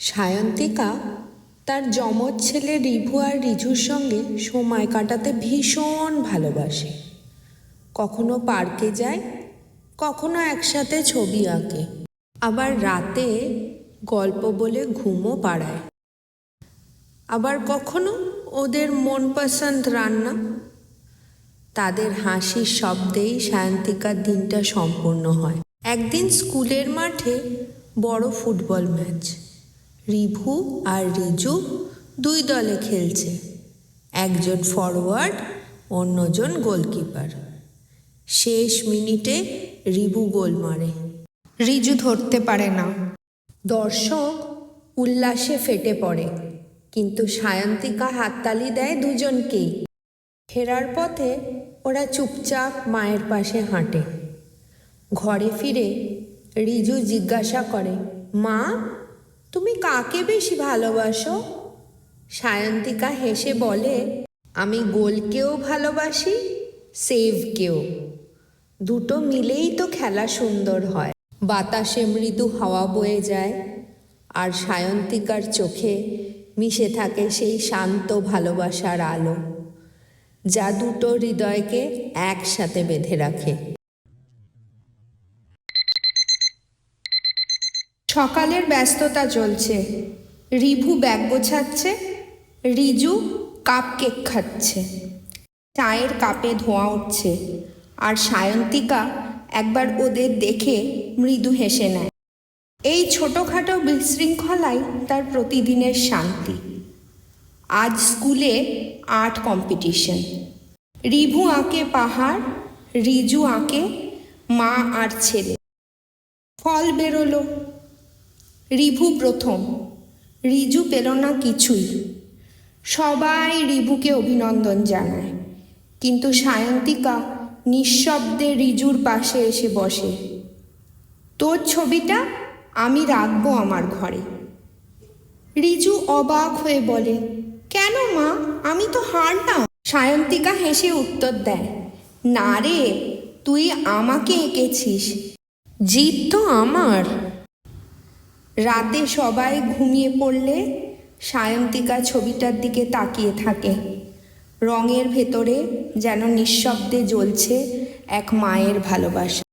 সায়ন্তিকা তার যমজ ছেলে রিভু আর রিজুর সঙ্গে সময় কাটাতে ভীষণ ভালোবাসে। কখনো পার্কে যায়, কখনো একসাথে ছবি আঁকে। আবার রাতে গল্প বলে ঘুমও পাড়ায়। আবার কখনো ওদের মন পছন্দ রান্না। তাদের হাসির শব্দেই সায়ন্তিকার দিনটা সম্পূর্ণ হয়। একদিন স্কুলের মাঠে বড় ফুটবল ম্যাচ। রিভু আর রিজু দুই দলে খেলছে। একজন ফরওয়ার্ড অন্যজন গোলকিপার শেষ মিনিটে রিভু গোল মারে। রিজু ধরতে পারে না। দর্শক উল্লাসে ফেটে পড়ে, কিন্তু সায়ন্তিকা হাততালি দেয় দুজনকেই। ফেরার পথে ওরা চুপচাপ মায়ের পাশে হাঁটে। ঘরে ফিরে রিজু জিজ্ঞাসা করে, মা তুমি কাকে বেশি ভালোবাসো? সায়ন্তিকা হেসে বলে, আমি গোলকেও ভালোবাসি, সেভকেও। দুটো মিলেই তো খেলা সুন্দর হয়। বাতাসে মৃদু হাওয়া বয়ে যায় আর সায়ন্তিকার চোখে মিশে থাকে সেই শান্ত ভালোবাসার আলো, যা দুটো হৃদয়কে একসাথে বেঁধে রাখে। সকালের ব্যস্ততা চলছে রিভু ব্যাগ গোছাচ্ছে, রিজু কাপ কেক খাচ্ছে। চায়ের কাপে ধোঁয়া উঠছে আর সায়ন্তিকা একবার ওদের দেখে মৃদু হেসে নেয়। এই ছোটোখাটো বিশৃঙ্খলাই তার প্রতিদিনের শান্তি। আজ স্কুলে আর্ট কম্পিটিশন। রিভু আঁকে পাহাড়, রিজু আঁকে মা আর ছেলে। ফল বেরোলো রিভু প্রথম। রিজু পেল না কিছুই। সবাই রিভুকে অভিনন্দন জানায়। কিন্তু সায়ন্তিকা নিঃশব্দে রিজুর পাশে এসে বসে। তোর ছবিটা আমি রাখব আমার ঘরে। রিজু অবাক হয়ে বলে, কেন মা? আমি তো হারলাম। সায়ন্তিকা হেসে উত্তর দেয়, না রে, তুই আমাকে এঁকেছিস। জিত তো আমার। রাতে সবাই ঘুমিয়ে পড়লে সায়ন্তিকা ছবিটার দিকে তাকিয়ে থাকে। রঙের ভেতরে যেন নিঃশব্দে জ্বলছে এক মায়ের ভালোবাসা।